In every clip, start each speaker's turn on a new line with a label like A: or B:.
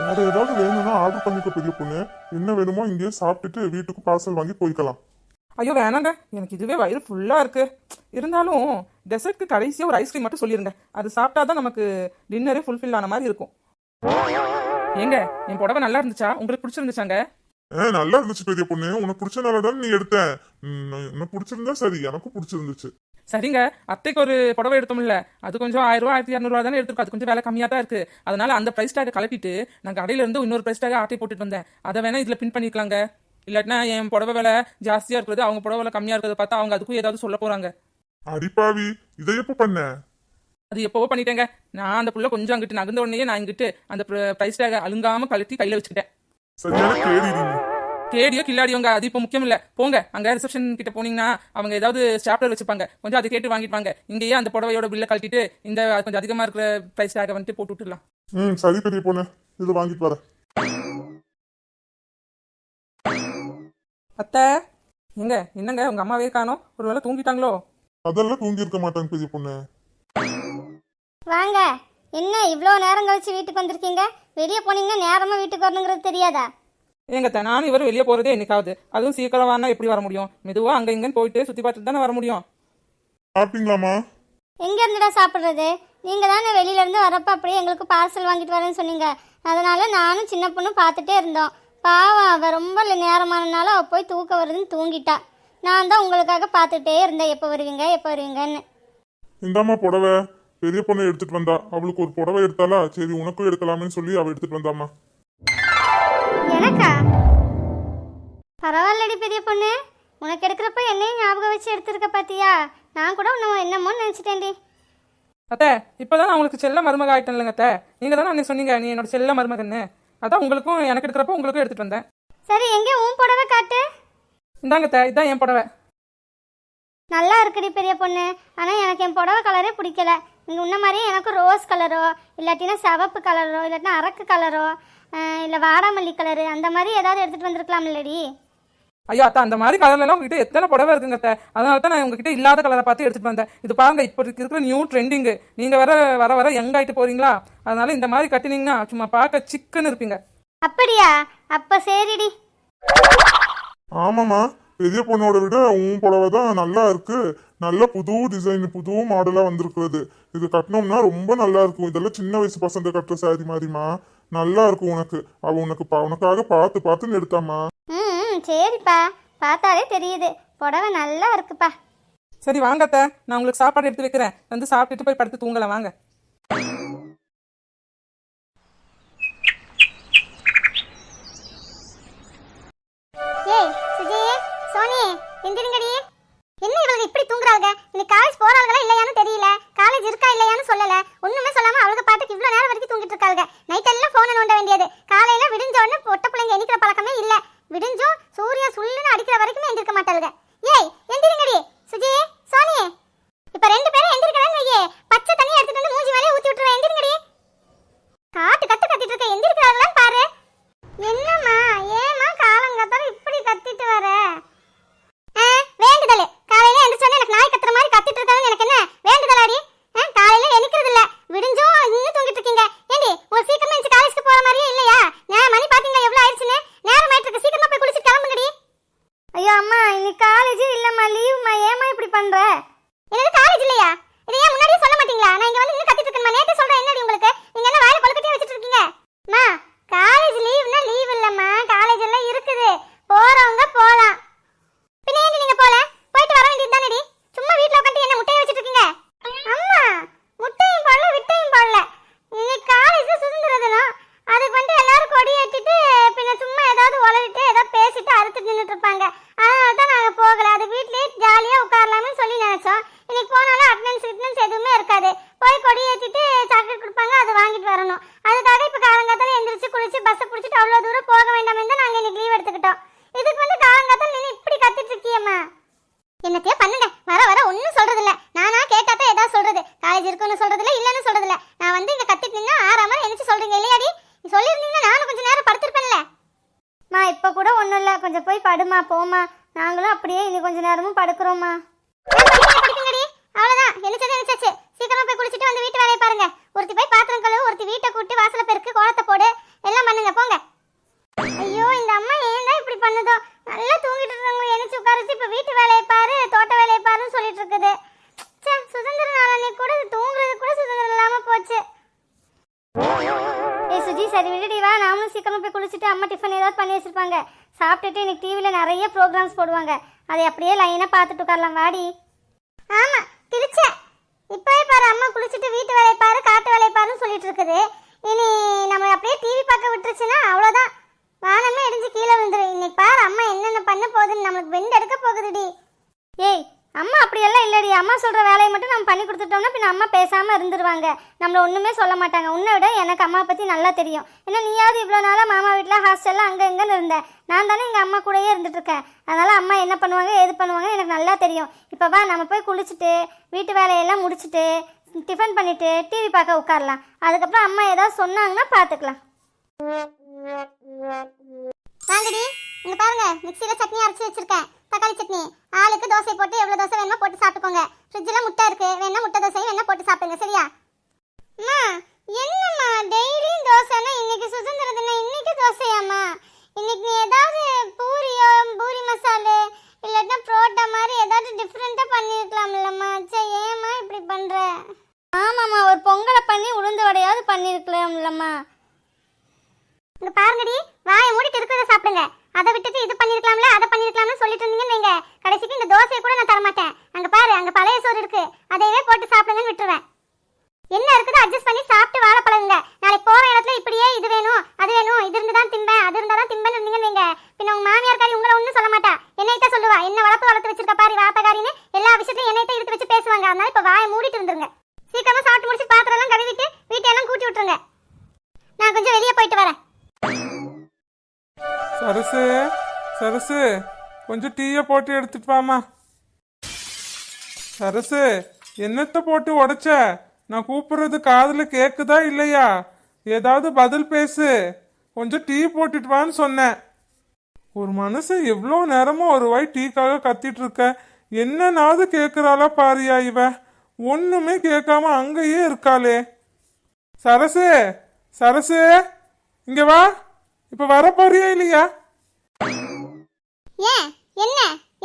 A: வேற ஏதாவது வேணும்னா ஆர்டர் பண்ணிக்க பெரிய பொண்ணு என்ன வேணுமோ இங்கேயே சாப்பிட்டுட்டு வீட்டுக்கு பார்சல் வாங்கி போய்க்கலாம்
B: ஐயோ வேணாங்க எனக்கு இதுவே வயிறு ஃபுல்லாக இருக்கு இருந்தாலும் டெசர்ட்க்கு கடைசியாக ஒரு ஐஸ்கிரீம் மட்டும் சொல்லிருங்க அது சாப்பிட்டா தான் நமக்கு டின்னரே ஃபுல்ஃபில் ஆன மாதிரி இருக்கும் ஏங்க என் புடவை நல்லா இருந்துச்சா உங்களுக்கு பிடிச்சிருந்துச்சாங்க
A: ஏ நல்லா இருந்துச்சு பெரிய பொண்ணு உனக்கு பிடிச்ச தான் நீ எடுத்தேன் உனக்கு பிடிச்சிருந்தா சரி எனக்கும் பிடிச்சிருந்துச்சு
B: சரிங்க அத்தைக்கு ஒரு புடவை எடுத்தோம்ல அது கொஞ்சம் ஆயிரம் ரூபாய் ஆயிரத்தி இரநூறுவா தானே எடுத்துருக்கோம் அது கொஞ்சம் வேலை கம்மியா தான் இருக்கு அதனால அந்த ப்ரைஸ் டாக கலப்பிட்டு நான் கடையில இருந்து இன்னொரு ப்ரைஸ் டாக ஆட்டி போட்டுட்டு வந்தேன் அதை வேணா இதுல பின் பண்ணிக்கலாங்க இல்லாட்டினா என் புடவை வேலை ஜாஸ்தியா இருக்கிறது அவங்க புடவை வேலை கம்மியா இருக்கிறத பார்த்தா அவங்க அதுக்கும் ஏதாவது சொல்ல போறாங்க
A: அடிப்பாவி இதை எப்போ பண்ண
B: அது எப்பவோ பண்ணிட்டேங்க நான் அந்த புள்ள கொஞ்சம் அங்கிட்டு நகர்ந்த உடனே நான் இங்கிட்டு அந்த ப்ரைஸ் டாக அழுங்காம கழட்டி கையில வச்சுக்கிட்டேன்
A: சரியான
B: தேடியோ கில்லாடியோங்க அது இப்போ முக்கியம் இல்லை போங்க அங்கே ரிசப்ஷன் கிட்ட போனீங்கன்னா அவங்க ஏதாவது சாப்டர் வச்சுப்பாங்க கொஞ்சம் அதை கேட்டு வாங்கிப்பாங்க இங்கேயே அந்த புடவையோட பில்லை கழட்டிட்டு இந்த கொஞ்சம் அதிகமாக இருக்கிற ப்ரைஸ் டேக்கை வந்துட்டு போட்டு விட்டுலாம்
A: ம் சரி பெரிய பொண்ணு இது வாங்கிட்டு வரேன்
B: அத்தை எங்க என்னங்க உங்க அம்மாவே காணோம் ஒரு வேளை தூங்கிட்டாங்களோ
A: அதெல்லாம் தூங்கி இருக்க மாட்டாங்க பெரிய பொண்ணு
C: வாங்க என்ன இவ்வளோ நேரம் கழிச்சு வீட்டுக்கு வந்திருக்கீங்க வெளியே போனீங்கன்னா நேரமா வீட்டுக்கு வரணுங்கிறது தெரியாதா
B: எங்கத்த நானும் இவர் வெளியே போகிறதே என்னைக்காவது அதுவும் சீக்கிரம் எப்படி வர முடியும் மெதுவாக அங்கே இங்கேன்னு போயிட்டு சுற்றி பார்த்துட்டு தானே வர முடியும்
A: சாப்பிட்டீங்களாம்மா
C: எங்க இருந்துடா சாப்பிடுறது நீங்கள் தானே இருந்து வரப்ப அப்படியே எங்களுக்கு பார்சல் வாங்கிட்டு வரேன்னு சொன்னீங்க அதனால நானும் சின்ன பொண்ணு பார்த்துட்டே இருந்தோம் பாவம் அவள் ரொம்ப நேரமானனால அவள் போய் தூக்க வருதுன்னு தூங்கிட்டா நான் தான் உங்களுக்காக பார்த்துட்டே இருந்தேன் எப்போ வருவீங்க எப்போ வருவீங்கன்னு
A: இந்தாம்மா புடவை பெரிய பொண்ணு எடுத்துட்டு வந்தா அவளுக்கு ஒரு புடவை எடுத்தாலா சரி உனக்கும் எடுக்கலாமேன்னு சொல்லி அவள் எடுத்துட்டு வந்தாம்மா
C: எனக்கா பரவாயில்லடி பெரிய பொண்ணு உனக்கு எடுக்கிறப்ப என்னையும் ஞாபகம் வச்சு எடுத்திருக்க பாத்தியா நான் கூட உன்னை என்னமோன்னு நினச்சிட்டேன்டி
B: அத்தை இப்போதான் நான் உங்களுக்கு செல்ல மருமக ஆகிட்டேன் இல்லைங்க அத்தை நீங்கள் தானே அன்னைக்கு சொன்னீங்க நீ என்னோட செல்ல மருமகன்னு அதான் உங்களுக்கும் எனக்கு எடுக்கிறப்ப உங்களுக்கும் எடுத்துகிட்டு வந்தேன்
C: சரி எங்கே உன் புடவை காட்டு
B: இந்தாங்க அத்தை இதான் என் புடவை
C: நல்லா இருக்குடி பெரிய பொண்ணு ஆனால் எனக்கு என் புடவை கலரே பிடிக்கல இங்கே உன்ன மாதிரியே எனக்கு ரோஸ் கலரோ இல்லாட்டினா சிவப்பு கலரோ இல்லாட்டினா அரக்கு கலரோ இல்லை வாடாமல்லி கலரு அந்த மாதிரி ஏதாவது எடுத்துகிட்டு வந்திருக்கலாம் இல்லடி
B: ஐயோ அத்தா அந்த மாதிரி கலர்லாம் உங்ககிட்ட எத்தனை புடவை இருக்குங்க அத்தை அதனால தான் நான் உங்ககிட்ட இல்லாத கலரை பார்த்து எடுத்துட்டு வந்தேன் இது பாருங்க இப்போ இருக்கிற நியூ ட்ரெண்டிங்கு நீங்கள் வர வர வர யங் ஆகிட்டு போறீங்களா அதனால இந்த மாதிரி கட்டினீங்கன்னா சும்மா பார்க்க சிக்கன் இருப்பீங்க
C: அப்படியா அப்ப சரிடி
A: ஆமாமா பெரிய பொண்ணோட விட உன் புடவை தான் நல்லா இருக்கு நல்ல புது டிசைன் புது மாடலாக வந்திருக்கிறது இது கட்டினோம்னா ரொம்ப நல்லா இருக்கும் இதெல்லாம் சின்ன வயசு பசங்க கட்டுற சாரி மாதிரிமா நல்லா இருக்கும் உனக்கு அவ உனக்கு உனக்காக பார்த்து பார்த்துன்னு எடுத்தாமா
C: ம் சரிப்பா பார்த்தாலே தெரியுது புடவை நல்லா இருக்குப்பா
B: சரி வாங்கத்த நான் உங்களுக்கு சாப்பாடு எடுத்து வைக்கிறேன் வந்து சாப்பிட்டுட்டு போய் படுத்து தூங்கலாம் வாங்க
C: கொடி ஏற்றிட்டு சாக்லேட் கொடுப்பாங்க அதை வாங்கிட்டு வரணும் அதுக்காக இப்போ காலங்காத்தால எந்திரிச்சு குளிச்சு பஸ்ஸை பிடிச்சிட்டு அவ்வளோ தூரம் போக வேண்டாம் தான் நாங்கள் இன்னைக்கு லீவ் எடுத்துக்கிட்டோம் இதுக்கு வந்து காலங்காத்தால நின்று இப்படி கத்திட்டு இருக்கியம்மா
D: என்னத்தையோ பண்ணுங்க வர வர ஒன்றும் சொல்றது இல்லை நானா கேட்டா தான் எதாவது சொல்றது காலேஜ் இருக்குன்னு சொல்றது இல்லை இல்லைன்னு சொல்றது இல்லை நான் வந்து இங்கே கத்திட்டு நின்று ஆறாம நினைச்சு சொல்றீங்க இல்லையாடி நீ சொல்லியிருந்தீங்கன்னா நானும் கொஞ்சம் நேரம் படுத்திருப்பேன்ல
C: மா இப்போ கூட ஒன்றும் இல்லை கொஞ்சம் போய் படுமா போமா நாங்களும் அப்படியே இன்னும் கொஞ்ச நேரமும் படுக்கிறோம்மா
D: எழுச்சது எழுச்சாச்சு சீக்கிரம் போய் குளிச்சுட்டு வந்து வீட்டு வேலையை பாருங்க ஒருத்தி போய் பாத்திரம் கழுவு ஒருத்தி வீட்டை கூட்டி வாசல பெருக்கு கோலத்தை போடு எல்லாம் பண்ணுங்க போங்க
C: ஐயோ இந்த அம்மா ஏன் இப்படி பண்ணுதோ நல்லா தூங்கிட்டு இருந்தவங்க எழுச்சி உட்காரச்சு இப்போ வீட்டு வேலையை பாரு தோட்ட வேலையை பாருன்னு சொல்லிட்டு இருக்குது சே சுதந்திர நாளன்னைக்கு கூட தூங்குறது கூட சுதந்திரம் இல்லாமல் போச்சு ஏ சுஜி சரி விடுடி வா நாமளும் சீக்கிரம் போய் குளிச்சுட்டு அம்மா டிஃபன் ஏதாவது பண்ணி வச்சிருப்பாங்க சாப்பிட்டுட்டு இன்னைக்கு டிவியில் நிறைய ப்ரோக்ராம்ஸ் போடுவாங்க அதை அப்படியே லைனாக பார்த்துட்டு உட்காரலாம் வாடி
D: ஓடிட்டு இருக்குது இனி நம்ம அப்படியே டிவி பார்க்க விட்டுருச்சுன்னா அவ்வளோதான் வானமே இடிஞ்சு கீழே விழுந்துரும் இன்னைக்கு பாரு அம்மா என்னென்ன பண்ண போகுதுன்னு நம்மளுக்கு வெண்டு எடுக்க போகுதுடி
C: ஏய் அம்மா அப்படியெல்லாம் இல்லடி அம்மா சொல்கிற வேலையை மட்டும் நம்ம பண்ணி கொடுத்துட்டோம்னா பின் அம்மா பேசாமல் இருந்துருவாங்க நம்மளை ஒன்றுமே சொல்ல மாட்டாங்க உன்னை விட எனக்கு அம்மா பற்றி நல்லா தெரியும் ஏன்னா நீயாவது இவ்வளோ நாளாக மாமா வீட்டில் ஹாஸ்டலில் அங்கே எங்கேன்னு இருந்தேன் நான் தானே எங்கள் அம்மா கூடயே இருந்துட்டுருக்கேன் அதனால் அம்மா என்ன பண்ணுவாங்க எது பண்ணுவாங்க எனக்கு நல்லா தெரியும் இப்போ வா நம்ம போய் குளிச்சுட்டு வீட்டு வேலையெல்லாம் முடிச்சுட்டு டிஃபன் பண்ணிவிட்டு டிவி பார்க்க உட்காரலாம் அதுக்கப்புறம் அம்மா ஏதாவது சொன்னாங்கன்னா பார்த்துக்கலாம்
D: வாங்கடி இங்கே பாருங்க மிக்சியில் சட்னி அரைச்சி வச்சுருக்கேன் தக்காளி சட்னி ஆளுக்கு தோசை போட்டு எவ்வளோ தோசை வேணுமோ போட்டு சாப்பிட்டுக்கோங்க ஃப்ரிட்ஜில் முட்டை இருக்குது வேணா முட்டை தோசையும் வேணா போட்டு சாப்பிடுங்க சரியா
C: அம்மா என்னம்மா டெய்லியும் தோசைன்னா இன்னைக்கு சுதந்திர தினம் இன்னைக்கு தோசையாம்மா இன்னைக்கு நீ ஏதாவது பூரியோ பூரி மசாலு இல்லாட்டா புரோட்டா மாதிரி ஏதாவது டிஃப்ரெண்ட்டாக பண்ணியிருக்கலாம்லம்மா சே ஏம்மா இப்படி பண்ணுற ஆமாம்மா ஒரு பொங்கலை பண்ணி உளுந்து வடையாவது பண்ணியிருக்கலாம்லம்மா
D: இங்க பாருங்கடி வாயை மூடிட்டு இருக்கிறத சாப்பிடுங்க அதை விட்டுட்டு இது பண்ணிருக்கலாம்ல அதை பண்ணிருக்கலாம்னு சொல்லிட்டு இருந்தீங்கன்னு வைங்க கடைசிக்கு இந்த தோசையை கூட நான் தரமாட்டேன் அங்க பாரு அங்க பழைய சோறு இருக்கு அதையவே போட்டு சாப்பிடுங்கன்னு விட்டுருவேன் என்ன இருக்குதோ அட்ஜஸ்ட் பண்ணி சாப்பிட்டு வாழ பழகுங்க நாளைக்கு போற இடத்துல இப்படியே இது வேணும் அது வேணும் இது இருந்து தான் திம்பேன் அது இருந்தா தான் திம்பேன்னு இருந்தீங்கன்னு வைங்க பின்ன உங்க மாமியார் காரி உங்களை ஒன்றும் சொல்ல மாட்டா என்னைத்தான் சொல்லுவா என்ன வளர்த்து வளர்த்து வச்சிருக்க பாரு வாப்பகாரின்னு எல்லா விஷயத்தையும் என்னைத்தான் இருந்து வச்சு பேசுவாங்க அதனால இப்ப வாயை மூடிட்டு இருந்துருங்க சீக்கிரமா சாப்பிட்டு முடிச்சு பாத்திரம் எல்லாம் கழுவிட்டு வீட்டையெல்லாம் கூட்டி விட்டுருங்க நான் கொஞ்சம் வெளியே போயிட்டு வரேன்
E: சரசு சரசு கொஞ்சம் டீயை போட்டு எடுத்துட்டு வாமா சரசு என்னத்தை போட்டு உடைச்ச நான் கூப்பிடுறது காதில் கேக்குதா இல்லையா ஏதாவது பதில் பேசு கொஞ்சம் டீ போட்டுட்டு வான்னு சொன்னேன் ஒரு மனசு எவ்வளோ நேரமும் ஒரு வாய் டீக்காக கத்திட்டு இருக்க என்னன்னாவது கேட்குறாளா பாரியா இவன் ஒண்ணுமே கேட்காம அங்கேயே இருக்காளே சரசு சரசு இங்க வா இப்ப வர இல்லையா
D: ஏன் என்ன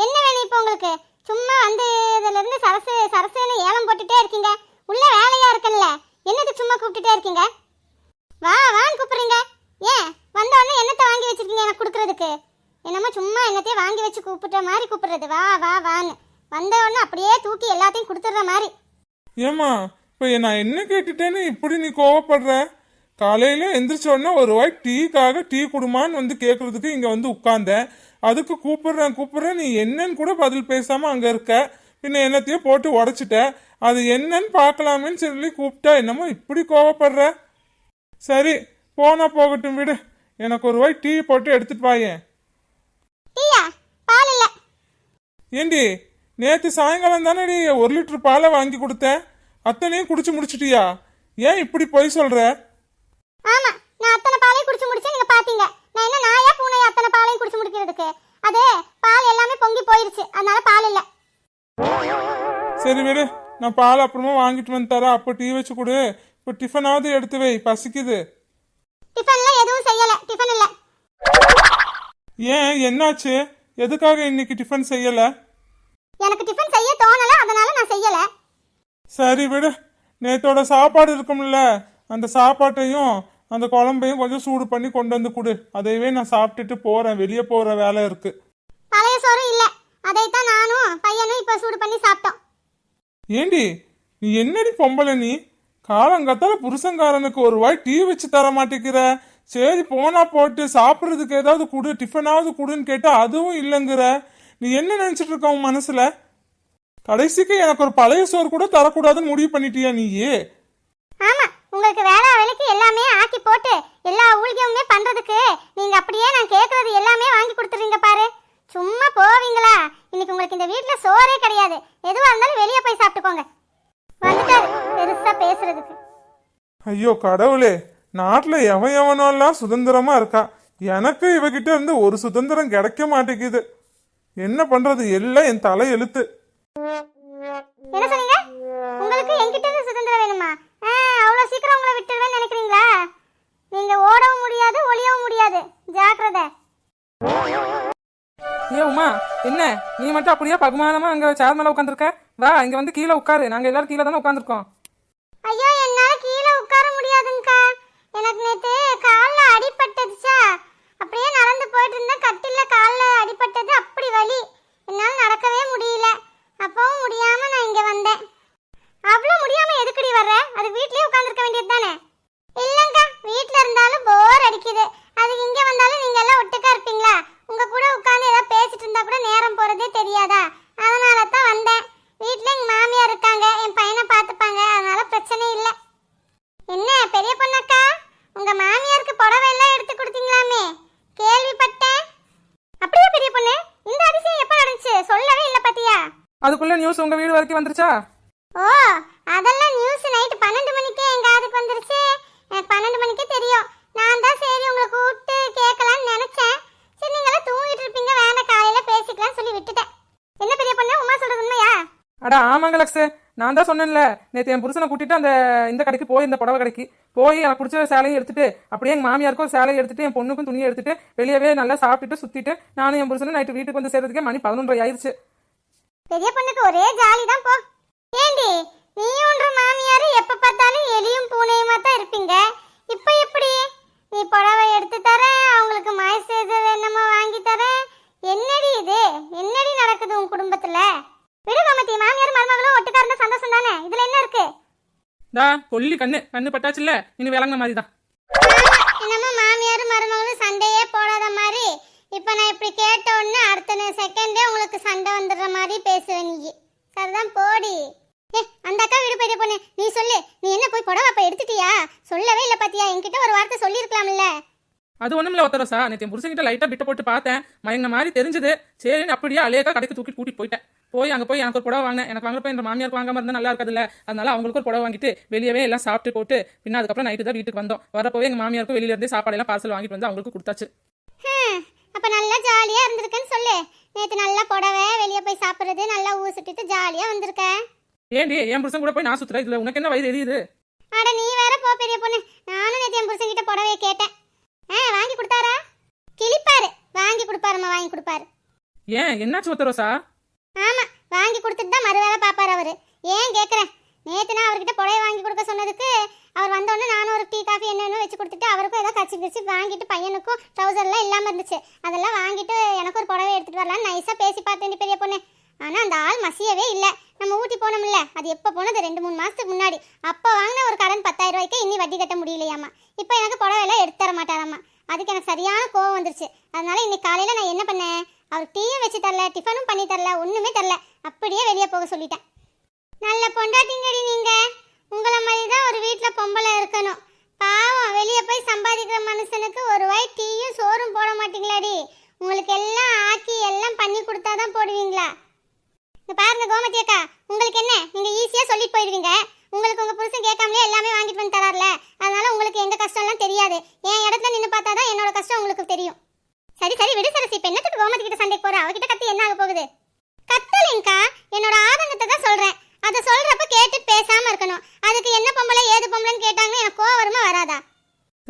D: என்ன வேணும் இப்போ உங்களுக்கு சும்மா வந்து இதுல இருந்து சரசு சரசுன்னு ஏலம் போட்டுட்டே இருக்கீங்க உள்ள வேலையா இருக்குல்ல என்னது சும்மா கூப்பிட்டுட்டே இருக்கீங்க வா வான்னு கூப்பிடுறீங்க ஏன் வந்த உடனே என்னத்தை வாங்கி வச்சிருக்கீங்க எனக்கு கொடுக்கறதுக்கு என்னமோ சும்மா என்னத்தையும் வாங்கி வச்சு கூப்பிட்ற மாதிரி கூப்பிடுறது வா வா வான்னு வந்த உடனே அப்படியே தூக்கி எல்லாத்தையும் கொடுத்துட்ற மாதிரி
E: ஏமா இப்போ நான் என்ன கேட்டுட்டேன்னு இப்படி நீ கோவப்படுற காலையில் எந்திரிச்சோடனே ஒரு வாய் டீக்காக டீ குடுமான்னு வந்து கேட்குறதுக்கு இங்கே வந்து உட்காந்தேன் அதுக்கு கூப்பிடுறேன் கூப்பிடுறேன் நீ என்னன்னு கூட பதில் பேசாமல் அங்கே இருக்க பின்ன என்னத்தையோ போட்டு உடச்சிட்ட அது என்னன்னு பார்க்கலாமேன்னு சொல்லி கூப்பிட்டா என்னமோ இப்படி கோவப்படுற சரி போனா போகட்டும் விடு எனக்கு ஒரு வாய் டீ போட்டு எடுத்துட்டு வாயேன் ஏண்டி நேற்று சாயங்காலம் தானே ஒரு லிட்டர் பாலை வாங்கி கொடுத்தேன் அத்தனையும் குடிச்சு முடிச்சிட்டியா ஏன் இப்படி பொய் சொல்ற
D: ஆமா நான் அத்தனை பாலையும் குடிச்சு முடிச்சேன் நீங்க பாத்தீங்க நான் என்ன நாயா பூனையா அத்தனை பாலையும் குடிச்சு முடிக்கிறதுக்கு அது பால் எல்லாமே பொங்கி போயிருச்சு அதனால பால் இல்ல
E: சரி விடு நான் பால் அப்புறமா வாங்கிட்டு வந்து தரேன் அப்போ டீ வச்சு கொடு இப்போ டிஃபனாவது எடுத்து வை பசிக்குது
D: டிஃபன்ல எதுவும் செய்யல டிஃபன் இல்ல
E: ஏன் என்னாச்சு எதுக்காக இன்னைக்கு டிஃபன் செய்யலை
D: எனக்கு டிஃபன் செய்ய தோணல அதனால நான் செய்யல
E: சரி விடு நேத்தோட சாப்பாடு இருக்கும்ல அந்த சாப்பாட்டையும் அந்த குழம்பையும் கொஞ்சம் சூடு பண்ணி கொண்டு வந்து கொடு அதையவே நான் சாப்பிட்டுட்டு போறேன் வெளியே போற வேலை இருக்கு
D: பழைய சோறு இல்ல அதைத்தான் நானும் பையனும் இப்ப சூடு பண்ணி சாப்பிட்டோம்
E: ஏண்டி நீ என்னடி பொம்பளை நீ காலங்கத்தால புருஷங்காரனுக்கு ஒரு வாய் டீ வச்சு தர மாட்டேங்கிற சரி போனா போட்டு சாப்பிட்றதுக்கு ஏதாவது கொடு டிஃபனாவது கொடுன்னு கேட்டா அதுவும் இல்லைங்கிற நீ என்ன நினைச்சிட்டு இருக்க உன் மனசுல கடைசிக்கு எனக்கு ஒரு பழைய சோறு கூட தரக்கூடாதுன்னு முடிவு பண்ணிட்டியா நீயே
D: ஆமா உங்களுக்கு வேலை வேலைக்கு எல்லாமே ஆக்கி போட்டு எல்லா ஊழியமுமே பண்றதுக்கு நீங்க அப்படியே நான் கேட்கறது எல்லாமே வாங்கி கொடுத்துறீங்க பாரு சும்மா போவீங்களா இன்னைக்கு உங்களுக்கு இந்த வீட்டுல சோறே கிடையாது எதுவா இருந்தாலும் வெளியே போய் சாப்பிட்டுக்கோங்க வந்துட்டாரு பெருசா பேசுறதுக்கு
E: ஐயோ கடவுளே நாட்டுல எவன் எவனோ எல்லாம் சுதந்திரமா இருக்கா எனக்கு இவகிட்ட இருந்து ஒரு சுதந்திரம் கிடைக்க மாட்டேங்குது என்ன பண்றது எல்லாம் என் தலை எழுத்து
D: உங்களுக்கு என்கிட்ட இருந்து சுதந்திரம் வேணுமா அவ்வளோ சீக்கிரம் உங்களை விட்டுருவேன்னு நினைக்கிறீங்களா நீங்க ஓடவும் முடியாது ஒளியவும் முடியாது ஜாக்கிரதை
B: ஏ உமா என்ன நீ மட்டும் அப்படியே பகுமானமா அங்க சேர் மேல உட்காந்துருக்க வா இங்க வந்து கீழே உட்காரு நாங்க எல்லாரும் கீழே தானே உட்காந்துருக்கோம் நியூஸ் உங்க வீடு வரைக்கும் வந்துருச்சா
C: ஓ அதெல்லாம் நியூஸ் நைட் பன்னெண்டு மணிக்கே எங்க அதுக்கு வந்துருச்சு பன்னெண்டு மணிக்கே தெரியும் நான் தான் சரி உங்களை கூப்பிட்டு கேட்கலாம்னு நினைச்சேன் சரி நீங்களாம் தூங்கிட்டு இருப்பீங்க வேண்டாம் காலையில பேசிக்கலாம் சொல்லி விட்டுட்டேன் என்ன பெரிய பொண்ணு உமா சொல்றது உண்மையா
B: அட ஆமாங்க லக்ஸ் நான் தான் சொன்னேன்ல நேற்று என் புருஷனை கூட்டிட்டு அந்த இந்த கடைக்கு போய் இந்த புடவை கடைக்கு போய் எனக்கு பிடிச்ச சேலையும் எடுத்துட்டு அப்படியே எங்கள் மாமியாருக்கும் ஒரு சேலையை எடுத்துட்டு என் பொண்ணுக்கும் துணியை எடுத்துட்டு வெளியவே நல்லா சாப்பிட்டுட்டு சுத்திட்டு நானும் என் புருஷனும் நைட்டு வீட்டுக்கு வந்து சேர்றதுக்கே மணி பதினொன்றரை ஆயிடுச்சு
C: பெரிய பொண்ணுக்கு ஒரே ஜாலி தான் போ ஏண்டி நீ ஒன்று மாமியாரு எப்ப பார்த்தாலும் எலியும் பூனையுமா தான் இருப்பீங்க இப்ப எப்படி நீ புடவை எடுத்து தர அவங்களுக்கு மாய்ஸ்சரைசர் என்னமா வாங்கி தர என்னடி இது என்னடி நடக்குது உன் குடும்பத்துல விடு கோமதி மாமியார் மருமகளும் ஒட்டுக்கா சந்தோஷம் தானே இதுல என்ன இருக்கு
B: டா கொல்லி கண்ணு கண்ணு பட்டாச்சுல இனி விளங்குன மாதிரி தான்
C: என்னமோ மாமியார் மருமகளும் சண்டையே போடாத மாதிரி இப்போ நான் இப்படி கேட்ட உடனே அடுத்த செகண்டே உங்களுக்கு சண்டை வந்துடுற மாதிரி பேசுவேன் நீ சரிதான் போடி
D: ஏ அந்த அக்கா வீடு பெரிய பொண்ணு நீ சொல்லு நீ என்ன போய் புடவை அப்போ எடுத்துட்டியா சொல்லவே இல்லை பாத்தியா என்கிட்ட ஒரு வார்த்தை சொல்லியிருக்கலாம்ல
B: அது ஒண்ணும் இல்ல ஒத்தரசா நேற்று புருஷன்கிட்ட லைட்டா பிட்ட போட்டு பார்த்தேன் மயங்க மாதிரி தெரிஞ்சது சரின்னு அப்படியே அலேக்கா கடைக்கு தூக்கி கூட்டிட்டு போயிட்டேன் போய் அங்கே போய் எனக்கு ஒரு புடவை வாங்க எனக்கு போய் என் மாமியாருக்கு வாங்காம இருந்தால் நல்லா இருக்காதுல்ல அதனால அவங்களுக்கு ஒரு புடவை வாங்கிட்டு வெளியவே எல்லாம் சாப்பிட்டு போட்டு பின்னா அதுக்கப்புறம் நைட்டு தான் வீட்டுக்கு வந்தோம் வரப்போவே எங்கள் மாமியாருக்கும் வெளியிலேருந்து சாப்பாடு எல்லாம் பார்சல் வாங்கிட்டு வந்து அவங்களுக்கு கொடுத்தாச்சு
C: அப்போ நல்லா ஜாலியாக இருந்திருக்கேன்னு சொல்லு நேற்று நல்லா புடவை வெளியே போய் சாப்பிட்றது நல்லா ஊ சுட்டிட்டு ஜாலியாக வந்திருக்க
B: ஏன்டி என் புருஷன் கூட போய் நான் சுத்துறேன் இதுல உனக்கு என்ன வயிறு எரியுது
C: அட நீ வேற போ பெரிய பொண்ணு நானும் நேற்று என் புருஷன் கிட்ட புடவையை கேட்டேன் ஆ வாங்கி கொடுத்தாரா கிளிப்பாரு வாங்கி கொடுப்பாருமா வாங்கி கொடுப்பாரு
B: ஏன் என்னாச்சு ஒத்தரோசா
C: ஆமா வாங்கி கொடுத்துட்டு தான் மறு வேலை அவரு ஏன் கேட்குறேன் நேத்து நான் அவர்கிட்ட புடவை வாங்கி கொடுக்க சொன்னதுக்கு அவர் வந்தோடனே நானும் ஒரு டீ காஃபி என்னென்ன வச்சு கொடுத்துட்டு அவருக்கும் ஏதோ கச்சி பிடிச்சி வாங்கிட்டு பையனுக்கும் ட்ரௌசர்லாம் இல்லாமல் இருந்துச்சு அதெல்லாம் வாங்கிட்டு எனக்கு ஒரு புடவை எடுத்துகிட்டு வரலான்னு நைஸாக பேசி பார்த்தேன் பெரிய பொண்ணு ஆனால் அந்த ஆள் மசியவே இல்லை நம்ம ஊட்டி போனோம்ல அது எப்போ போனது ரெண்டு மூணு மாதத்துக்கு முன்னாடி அப்போ வாங்கின ஒரு கடன் பத்தாயிரம் ரூபாய்க்கு இனி வட்டி கட்ட முடியலையாம்மா இப்போ எனக்கு புடவையெல்லாம் எடுத்து தர மாட்டாராம்மா அதுக்கு எனக்கு சரியான கோவம் வந்துருச்சு அதனால இன்னைக்கு காலையில் நான் என்ன பண்ணேன் அவர் டீயும் வச்சு தரல டிஃபனும் பண்ணி தரல ஒன்றுமே தரல அப்படியே வெளியே போக சொல்லிட்டேன் நல்ல பொண்டாட்டிங்கடி நீங்கள் உங்களை மாதிரி தான் ஒரு வீட்டில் பொம்பளை இருக்கணும் பாவம் வெளியே போய் சம்பாதிக்கிற மனுஷனுக்கு ஒரு வாய் டீயும் சோறும் போட மாட்டீங்களாடி உங்களுக்கு எல்லாம் ஆக்கி எல்லாம் பண்ணி கொடுத்தா தான் போடுவீங்களா
D: இங்கே பாருங்க கோமதி அக்கா உங்களுக்கு என்ன நீங்கள் ஈஸியாக சொல்லிட்டு போயிடுவீங்க உங்களுக்கு உங்கள் புருஷன் கேட்காமலே எல்லாமே வாங்கிட்டு வந்து தரார்ல அதனால உங்களுக்கு எங்கள் கஷ்டம்லாம் தெரியாது என் இடத்துல நின்று பார்த்தா தான் என்னோட கஷ்டம் உங்களுக்கு தெரியும் சரி சரி விடு சரசி இப்போ என்னத்துக்கு கோமதி கிட்ட சண்டைக்கு போகிறேன் அவகிட்ட கத்தி என்ன ஆக போகுது கத்தலைங்கக்கா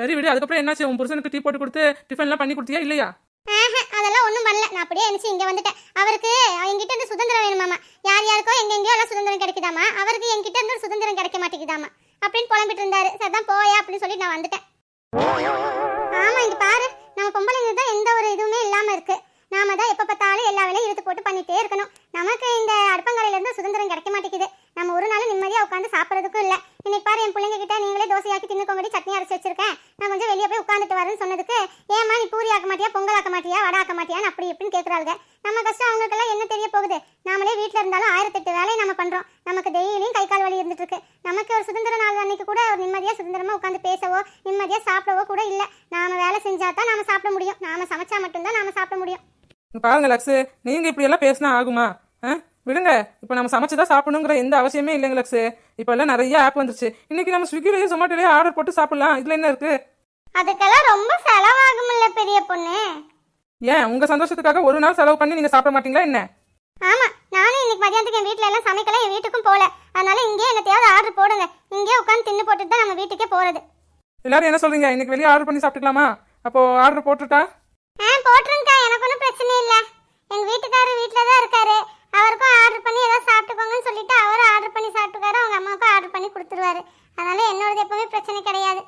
B: சரி விடு அதுக்கப்புறம் என்ன உன் புருஷனுக்கு டீ போட்டு கொடுத்து எல்லாம் பண்ணி கொடுத்தியா இல்லையா
D: அதெல்லாம் ஒண்ணும் பண்ணல நான் அப்படியே நினச்சி இங்க வந்துட்டேன் அவருக்கு என்கிட்ட இருந்து சுதந்திரம் வேணுமாமா யார் யாருக்கோ எங்கயோ எல்லாம் சுதந்திரம் கிடைக்குதாமா அவருக்கு என்கிட்ட இருந்து சுதந்திரம் கிடைக்க மாட்டேங்குதாமா அப்படின்னு புலம்பிட்டு இருந்தாரு சரிதான் போயா அப்படின்னு சொல்லி நான் வந்துட்டேன் ஆமா இங்க பாரு நம்ம பொம்பளைங்க தான் எந்த ஒரு இதுவுமே இல்லாம இருக்கு நாம தான் எப்ப பார்த்தாலும் எல்லா வேலையும் இழுத்து போட்டு பண்ணிட்டே இருக்கணும் நமக்கு இந்த அடுப்பங்கரை
B: ஆமாங்க லக்ஸு இப்படி எல்லாம் பேசினா ஆகுமா விடுங்க இப்போ நம்ம சமைச்சு தான் சாப்பிடணுங்கிற எந்த அவசியமே இல்லைங்க லக்ஸு எல்லாம் நிறைய ஆப் வந்துருச்சு இன்னைக்கு நம்ம ஸ்விக்கிலயும் சொமாட்டோலயும் ஆர்டர் போட்டு சாப்பிடலாம் இதுல என்ன இருக்கு
C: அதுக்கெல்லாம் ரொம்ப இல்ல பெரிய பொண்ணு
B: ஏன் உங்க சந்தோஷத்துக்காக ஒரு நாள் செலவு பண்ணி நீங்க சாப்பிட மாட்டீங்களா என்ன
D: ஆமா நானும் இன்னைக்கு மதியானத்துக்கு என் வீட்ல எல்லாம் சமைக்கல என் வீட்டுக்கும் போல அதனால இங்கே என்னத்தையாவது ஆர்டர் போடுங்க இங்கே உட்காந்து தின்னு போட்டுட்டு நம்ம வீட்டுக்கே போறது
B: எல்லாரும் என்ன சொல்றீங்க இன்னைக்கு வெளியே ஆர்டர் பண்ணி சாப்பிட்டுக்கலாமா அப்போ ஆர்டர் போட்டுட்டா
C: ஆ போட்டுருங்கக்கா எனக்கு ஒன்றும் பிரச்சனை இல்லை எங்கள் வீட்டுக்காரர் வீட்டில் தான் இருக்காரு அவருக்கும் ஆர்டர் பண்ணி ஏதாவது சாப்பிட்டுக்கோங்கன்னு சொல்லிட்டு அவரும் ஆர்டர் பண்ணி சாப்பிட்டுக்காரு அவங்க அம்மாவுக்கும் ஆர்டர் பண்ணி கொடுத்துருவாரு அதனால என்னோடது எப்பவுமே பிரச்சனை கிடையாது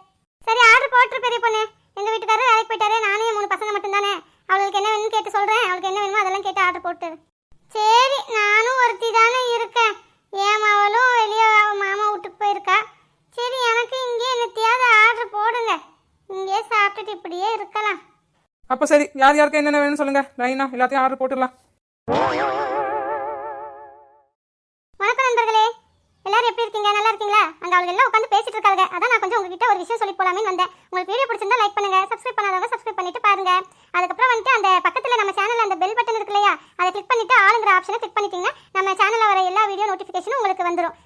D: சரி ஆர்டர் போட்டுரு பெரிய பொண்ணு எங்கள் வீட்டுக்காரர் வேலைக்கு போயிட்டாரு நானும் மூணு பசங்க மட்டும்தானே அவளுக்கு என்ன வேணும்னு கேட்டு சொல்கிறேன் அவளுக்கு என்ன வேணுமோ அதெல்லாம் கேட்டு ஆர்டர் போட்டுரு
C: சரி நானும் ஒருத்தி தானே இருக்கேன் ஏன் மாவளும் வெளியே மாமா வீட்டுக்கு போயிருக்கா சரி எனக்கு இங்கே நித்தியாவது ஆர்டர் போடுங்க இங்கேயே சாப்பிட்டுட்டு இப்படியே இருக்கலாம்
B: அப்போ சரி யார் யாருக்கு என்னென்ன வேணும்னு சொல்லுங்க லைனா எல்லாத்தையும் ஆர்டர் போட்டுடலாம்
F: வணக்கம் நண்பர்களே எல்லாரும் எப்படி இருக்கீங்க நல்லா இருக்கீங்களா அங்க அவங்க எல்லாம் உட்காந்து பேசிட்டு இருக்காங்க அதான் நான் கொஞ்சம் உங்ககிட்ட ஒரு விஷயம் சொல்லி போலாமே வந்தேன் உங்களுக்கு வீடியோ பிடிச்சிருந்தா லைக் பண்ணுங்க சப்ஸ்கிரைப் பண்ணாதவங்க சப்ஸ்கிரைப் பண்ணிட்டு பாருங்க அதுக்கப்புறம் வந்துட்டு அந்த பக்கத்துல நம்ம சேனல்ல அந்த பெல் பட்டன் இருக்கு இல்லையா அதை கிளிக் பண்ணிட்டு ஆளுங்கிற ஆப்ஷனை கிளிக் பண்ணிட்டீங்கன்னா நம்ம சேனல்ல வர எல்லா வீடியோ நோட்டிபிகேஷனும் உங்களுக்கு வந்துடும்